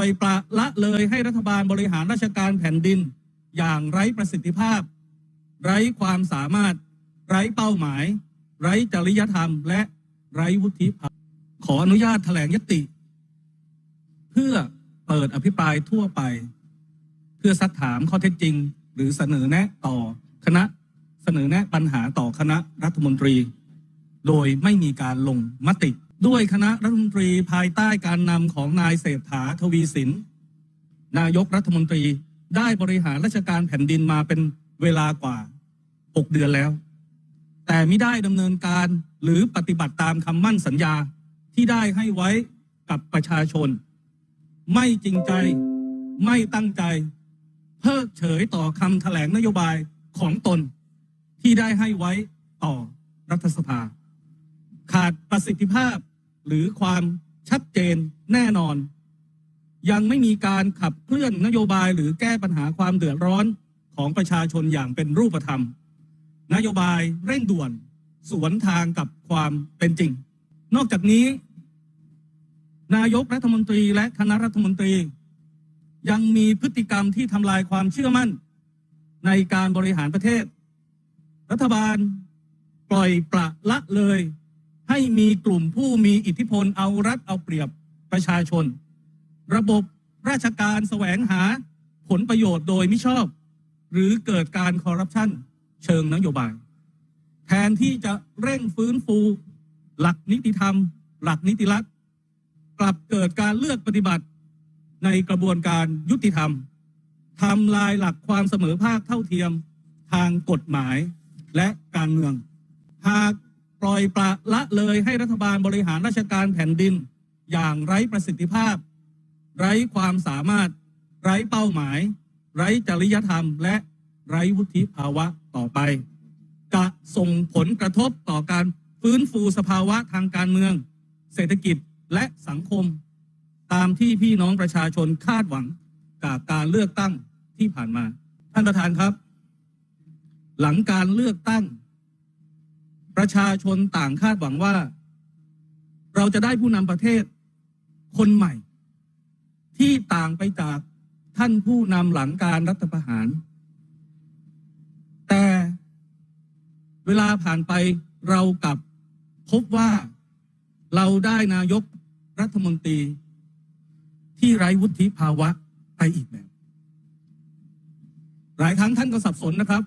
ล่อยปละละเลยให้รัฐบาลบริหารราชการแผ่นดิน อย่างไร้ประสิทธิภาพ ไร้ความสามารถ ไร้เป้าหมาย ไร้จริยธรรม และไร้วุฒิภาวะขออนุญาตแถลงยติ เพื่อเปิดอภิปรายทั่วไป เพื่อซักถามข้อเท็จจริง หรือเสนอแนะต่อคณะเสนอแนะปัญหาต่อคณะรัฐมนตรี โดยไม่มีการลงมติ ด้วยคณะรัฐมนตรีภายใต้การนำของนายเศรษฐาทวีสิน นายกรัฐมนตรีได้บริหารราชการแผ่นดินมาเป็นเวลากว่า 6 เดือนแล้ว แต่ไม่ได้ดำเนินการหรือปฏิบัติตามคำมั่นสัญญาที่ได้ให้ไว้กับประชาชน ไม่จริงใจไม่ตั้งใจ เพิกเฉยต่อคำแถลงนโยบายของตน ที่ได้ให้ไว้ต่อรัฐสภา ขาดประสิทธิภาพ หรือความชัดเจนแน่นอน ยังไม่มีการขับเคลื่อนนโยบายหรือแก้ปัญหาความเดือดร้อนของประชาชนอย่างเป็นรูปธรรม นโยบายเร่งด่วน สวนทางกับความเป็นจริง นอกจากนี้ นายกรัฐมนตรีและคณะรัฐมนตรี ยังมีพฤติกรรมที่ทำลายความเชื่อมั่น ในการบริหารประเทศ รัฐบาลปล่อยปละละเลย ให้มีกลุ่มผู้มีอิทธิพลเอารัดเอาเปรียบประชาชน ระบบราชการแสวงหาผลประโยชน์โดยมิชอบ หรือเกิดการคอร์รัปชันเชิงนโยบาย แทนที่จะเร่งฟื้นฟู หลักนิติธรรม หลักนิติรัฐกลับเกิดการเลือกปฏิบัติในกระบวนการยุติธรรมทำลายหลักความเสมอภาคเท่าเทียมทางกฎหมายและการเมือง หาก ปล่อยปละละเลยให้รัฐบาลบริหารราชการแผ่นดิน อย่างไร้ประสิทธิภาพ ไร้ความสามารถ ไร้เป้าหมาย ไร้จริยธรรม และไร้วุฒิภาวะต่อไป จะส่งผลกระทบต่อการฟื้นฟูสภาวะทางการเมือง เศรษฐกิจและสังคม ตามที่พี่น้องประชาชนคาดหวังจากการเลือกตั้งที่ผ่านมา ท่านประธานครับ หลังการเลือกตั้ง ประชาชนต่างคาดหวังว่า เราจะได้ผู้นำประเทศคนใหม่ ที่ต่างไปจากท่านผู้นำหลังการรัฐประหาร แต่เวลาผ่านไปเรากลับพบว่าเราได้นายกรัฐมนตรี ที่ไร้วุฒิภาวะไปอีกแบบ หลายครั้งท่านก็สับสนนะครับ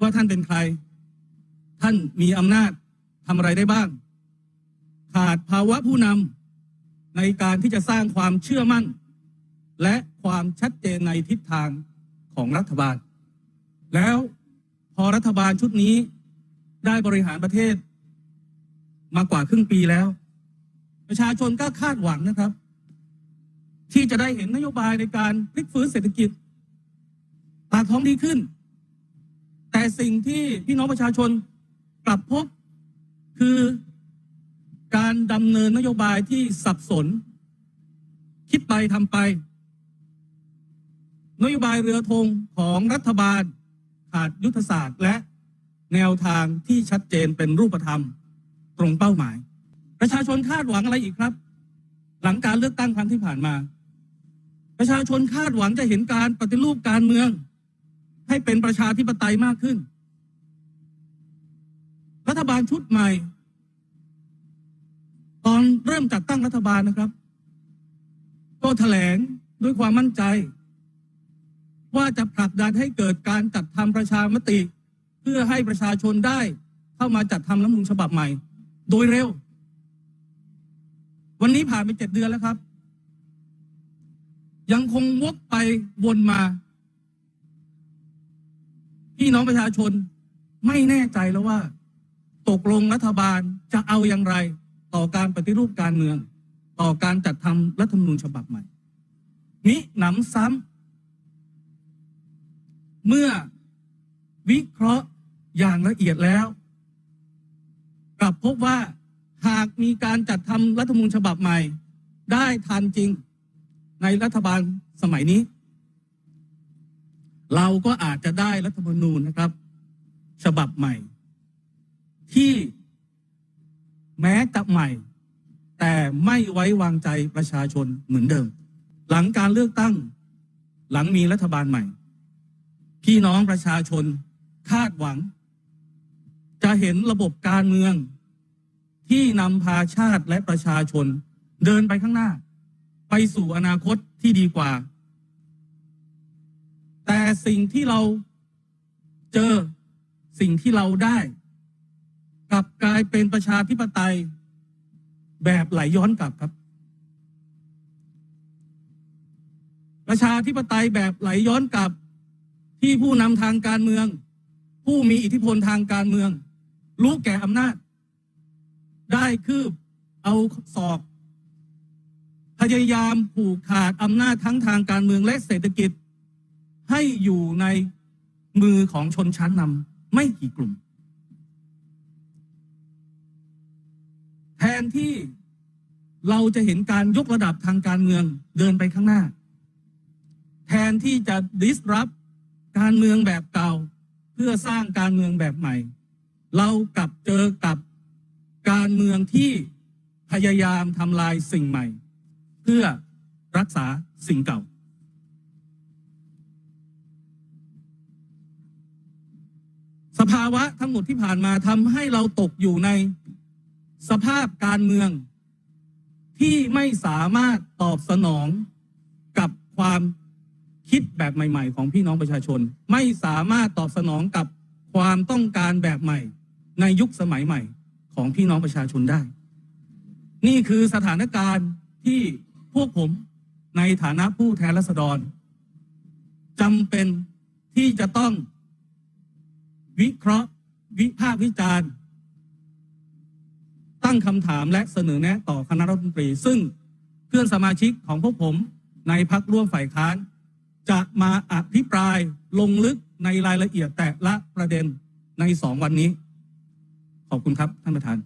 ว่าท่านเป็นใคร ท่านมีอำนาจทำอะไรได้บ้าง ขาดภาวะผู้นำในการที่จะสร้างความเชื่อมั่น และความชัดเจนในทิศทางของรัฐบาล แล้วพอรัฐบาลชุดนี้ได้บริหารประเทศ มากว่าครึ่งปีแล้ว ประชาชนก็คาดหวังนะครับ ที่จะได้เห็นนโยบายในการพลิกฟื้นเศรษฐกิจปากท้องดีขึ้น แต่สิ่งที่พี่น้องประชาชน กลับพบคือการดำเนินนโยบายที่สับสน คิดไปทำไป นโยบายเรือธงของรัฐบาลขาดยุทธศาสตร์และแนวทางที่ชัดเจนเป็นรูปธรรมตรงเป้าหมาย ประชาชนคาดหวังอะไรอีกครับ หลังการเลือกตั้งครั้งที่ผ่านมา ประชาชนคาดหวังจะเห็นการปฏิรูปการเมือง ให้เป็นประชาธิปไตยมากขึ้น รัฐบาลชุดใหม่ ตอนเริ่มจัดตั้งรัฐบาลนะครับ ก็แถลงด้วยความมั่นใจ ว่าจะผลักดันให้เกิดการจัดทำประชามติ เพื่อให้ประชาชนได้เข้ามาจัดทำรัฐมนูญฉบับใหม่ โดยเร็ว วันนี้ผ่านไปเจ็ดเดือนแล้วครับ ยังคงวกไปวนมาพี่น้องประชาชนไม่แน่ใจแล้วว่า ตกลงรัฐบาลจะเอาอย่างไร ต่อการปฏิรูปการเมือง ต่อการจัดทำรัฐธรรมนูญฉบับใหม่นี้หนำซ้ำเมื่อวิเคราะห์อย่างละเอียดแล้ว กลับพบว่าหากมีการจัดทำรัฐธรรมนูญฉบับใหม่ ได้ทันจริงในรัฐบาลสมัยนี้ เราก็อาจจะได้รัฐธรรมนูญนะครับ ฉบับใหม่ ที่แม้จะใหม่ แต่ไม่ไว้วางใจประชาชนเหมือนเดิม หลังการเลือกตั้ง หลังมีรัฐบาลใหม่ พี่น้องประชาชนคาดหวัง จะเห็นระบบการเมืองที่นำพาชาติและประชาชนเดินไปข้างหน้า ไปสู่อนาคตที่ดีกว่า แต่สิ่งที่เราเจอสิ่งที่เราได้ กลับกลายเป็นประชาธิปไตยแบบไหลย้อนกลับครับ ประชาธิปไตยแบบไหลย้อนกลับ ที่ผู้นำทางการเมือง ผู้มีอิทธิพลทางการเมือง รู้แก่อำนาจ ได้คืบเอาศอก พยายามผูกขาดอำนาจทั้งทางการเมืองและเศรษฐกิจ ให้อยู่ในมือของชนชั้นนำไม่กี่กลุ่ม แทนที่เราจะเห็นการยกระดับทางการเมืองเดินไปข้างหน้า แทนที่จะ disrupt การเมืองแบบเก่า เพื่อสร้างการเมืองแบบใหม่ เรากลับเจอกับการเมืองที่พยายามทำลายสิ่งใหม่ เพื่อรักษาสิ่งเก่า สภาวะทั้งหมดที่ผ่านมาทำให้เราตกอยู่ใน สภาพการเมือง ที่ไม่สามารถตอบสนองกับความคิดแบบใหม่ ๆ ของพี่น้องประชาชน ไม่สามารถตอบสนองกับความต้องการแบบใหม่ ในยุคสมัยใหม่ของพี่น้องประชาชนได้ นี่คือสถานการณ์ที่พวกผมในฐานะผู้แทนรัษฎรจำเป็นที่จะต้องวิเคราะห์วิพากษ์วิจารณ์ ตั้งคำถามและเสนอแนะต่อคณะรัฐมนตรี ซึ่งเพื่อนสมาชิกของพวกผมในพักร่วมฝ่ายค้าน จะมาอภิปรายลงลึกในรายละเอียดแต่ละประเด็นในสองวันนี้ ขอบคุณครับท่านประธาน